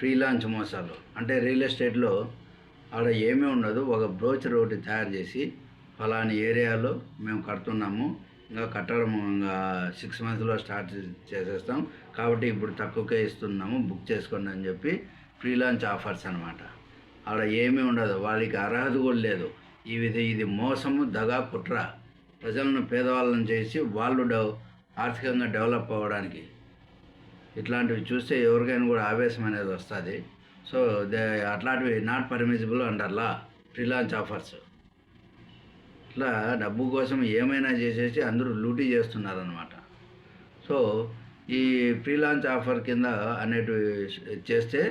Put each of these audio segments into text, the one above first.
Free launch మోసాలు. అంటే real ఎస్టేట్లో ఆడ ఏమీ ఉండదు. ఒక బ్రోచర్ ఒకటి తయారు చేసి ఫలాని ఏరియాలో మేము కడుతున్నాము. ఇంకా కట్టడం ఇంకా సిక్స్ మంత్స్లో స్టార్ట్ చేసేస్తాం. కాబట్టి ఇప్పుడు తక్కువకే ఇస్తున్నాము. బుక్ చేసుకోండి అని చెప్పి ప్రీ లాంచ్ ఆఫర్స్ అనమాట ఆడ ఏమీ ఉండదు. వాళ్ళకి అర్హత కూడా లేదు. ఇది ఇది మోసము దగా కుట్ర. ప్రజలను పేదవాళ్ళని చేసి వాళ్ళు డెవ ఆర్థికంగా డెవలప్ అవ్వడానికి. ఇట్లాంటివి చూస్తే ఎవరికైనా కూడా ఆవేశం అనేది వస్తుంది. సో దే అట్లాంటివి not permissible under law offers. ఇట్లా డబ్బు కోసం ఏమైనా చేసేసి అందరూ లూటీ చేస్తున్నారనమాట సో ఈ ఫ్రీలాంచ్ ఆఫర్ కింద అనేటివి చేస్తే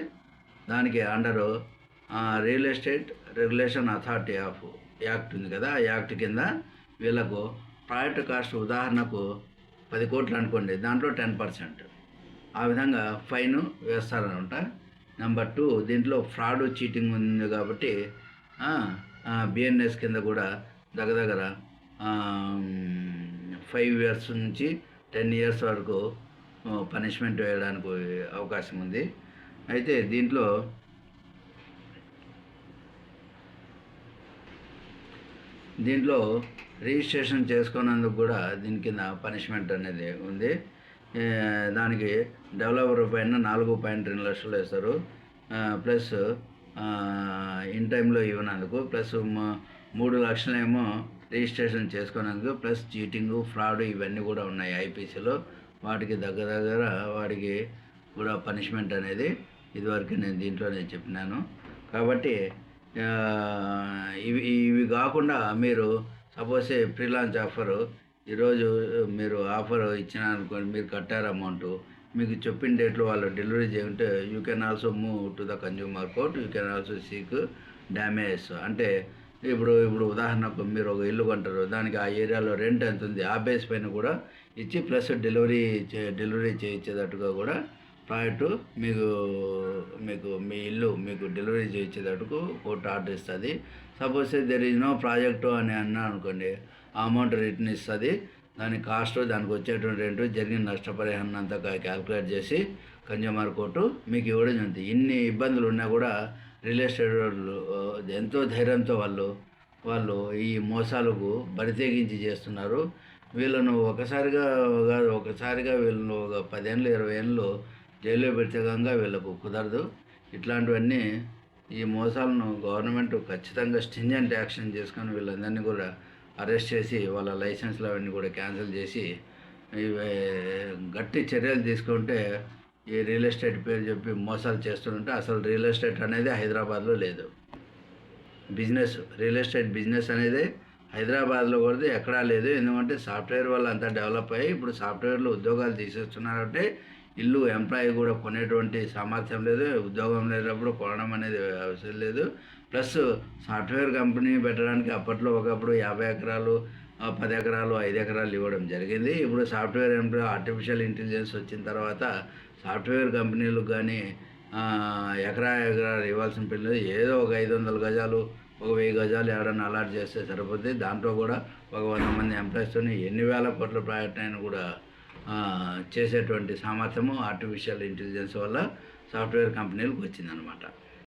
దానికి under real estate regulation authority of act ఉంది కదా ఆ యాక్ట్ కింద వీళ్ళకు ప్రాజెక్ట్ కాస్ట్ ఉదాహరణకు పది కోట్లు అనుకోండి దాంట్లో టెన్ పర్సెంట్. ఆ విధంగా ఫైన్ వేస్తారనమాట. నెంబర్ టూ దీంట్లో ఫ్రాడ్ చీటింగ్ ఉంది కాబట్టి బిఎన్ఎస్ కింద కూడా దగ్గర దగ్గర ఫైవ్ ఇయర్స్ నుంచి టెన్ ఇయర్స్ వరకు పనిష్మెంట్ వేయడానికి అవకాశం ఉంది. అయితే దీంట్లో దీంట్లో రిజిస్ట్రేషన్ చేసుకున్నందుకు కూడా దీని కింద పనిష్మెంట్ అనేది ఉంది. దానికి డెవలపర్ పైన నాలుగు పాయింట్ రెండు లక్షలు వేస్తారు. ప్లస్ ఇన్ టైంలో ఇవ్వనందుకు ప్లస్ మూడు లక్షలేమో రిజిస్ట్రేషన్ చేసుకున్నందుకు ప్లస్ చీటింగ్ ఫ్రాడ్ ఇవన్నీ కూడా ఉన్నాయి ఐపీసీలో. వాటికి దగ్గర దగ్గర వాడికి కూడా పనిష్మెంట్ అనేది ఇదివరకు నేను దీంట్లోనే చెప్పినాను. కాబట్టి ఇవి ఇవి కాకుండా మీరు సపోజ్ ఫ్రీలాన్స్ ఆఫరు ఈరోజు మీరు ఆఫర్ ఇచ్చిన అనుకోండి మీరు కట్టారు అమౌంట్. మీకు చెప్పిన డేట్లో వాళ్ళు డెలివరీ చేయంటే you can also move to the consumer court you can also seek damage. అంటే ఇప్పుడు ఇప్పుడు ఉదాహరణకు మీరు ఒక ఇల్లు కొంటారు దానికి ఆ ఏరియాలో రెంట్ ఎంత ఉంది ఆ బేస్ పైన కూడా ఇచ్చి ప్లస్ డెలివరీ చే డెలివరీ చేయించేటట్టుగా కూడా ప్రాజెక్టు మీకు మీకు మీ ఇల్లు మీకు డెలివరీ చేసేటట్టుకు కోర్టు ఆర్డర్ ఇస్తుంది. Suppose there is no project అని అన్నా అనుకోండి ఆ అమౌంట్ రిటర్న్ ఇస్తుంది. దాని కాస్ట్ దానికి వచ్చేటువంటి రెంట్ జరిగిన నష్టపరిహారం అంతా క్యాల్కులేట్ చేసి కన్జ్యూమర్ కోర్టు మీకు ఇవ్వడం జరుగుతుంది. ఇన్ని ఇబ్బందులు ఉన్నా కూడా రియల్ ఎస్టేట్ వాళ్ళు ఎంతో ధైర్యంతో వాళ్ళు వాళ్ళు ఈ మోసాలకు బరితెగించి చేస్తున్నారు. వీళ్ళను ఒకసారిగా ఒకసారిగా వీళ్ళను ఒక పదేళ్ళు ఇరవై ఏళ్ళు జైల్లో పెడితే కనుక వీళ్ళకు కుదరదు. ఇట్లాంటివన్నీ ఈ మోసాలను గవర్నమెంట్ ఖచ్చితంగా స్టింజెంట్ యాక్షన్ చేసుకొని వీళ్ళందరినీ కూడా అరెస్ట్ చేసి వాళ్ళ లైసెన్స్లు అవన్నీ కూడా క్యాన్సిల్ చేసి గట్టి చర్యలు తీసుకుంటే ఈ రియల్ ఎస్టేట్ పేరు చెప్పి మోసాలు చేస్తుంటే అసలు రియల్ ఎస్టేట్ అనేది హైదరాబాద్లో లేదు. బిజినెస్ రియల్ ఎస్టేట్ బిజినెస్ అనేది హైదరాబాద్లో కూడా ఎక్కడా లేదు. ఎందుకంటే సాఫ్ట్వేర్ వాళ్ళు అంతా డెవలప్ అయ్యి ఇప్పుడు సాఫ్ట్వేర్లో ఉద్యోగాలు తీసేస్తున్నారంటే ఇల్లు ఎంప్లాయీ కూడా కొనేటువంటి సామర్థ్యం లేదు ఉద్యోగం లేనప్పుడు కొనడం అనేది అవసరం లేదు. ప్లస్ సాఫ్ట్వేర్ కంపెనీ పెట్టడానికి అప్పట్లో ఒకప్పుడు యాభై ఎకరాలు పది ఎకరాలు ఐదు ఎకరాలు ఇవ్వడం జరిగింది. ఇప్పుడు సాఫ్ట్వేర్ ఎంప్లాయ్ ఆర్టిఫిషియల్ ఇంటెలిజెన్స్ వచ్చిన తర్వాత సాఫ్ట్వేర్ కంపెనీలకు కానీ ఎకరా ఎకరా ఇవ్వాల్సిన పిల్లలు ఏదో ఒక ఐదు వందల గజాలు ఒక వెయ్యి గజాలు ఎవడన్నా అలాట్ చేస్తే సరిపోతుంది దాంట్లో కూడా ఒక వంద మంది ఎంప్లాయీస్తో ఎన్ని వేల కోట్ల ప్రాజెక్ట్ అయినా కూడా చేసేటువంటి సామర్థ్యము ఆర్టిఫిషియల్ ఇంటెలిజెన్స్ వల్ల సాఫ్ట్వేర్ కంపెనీలకు వచ్చిందనమాట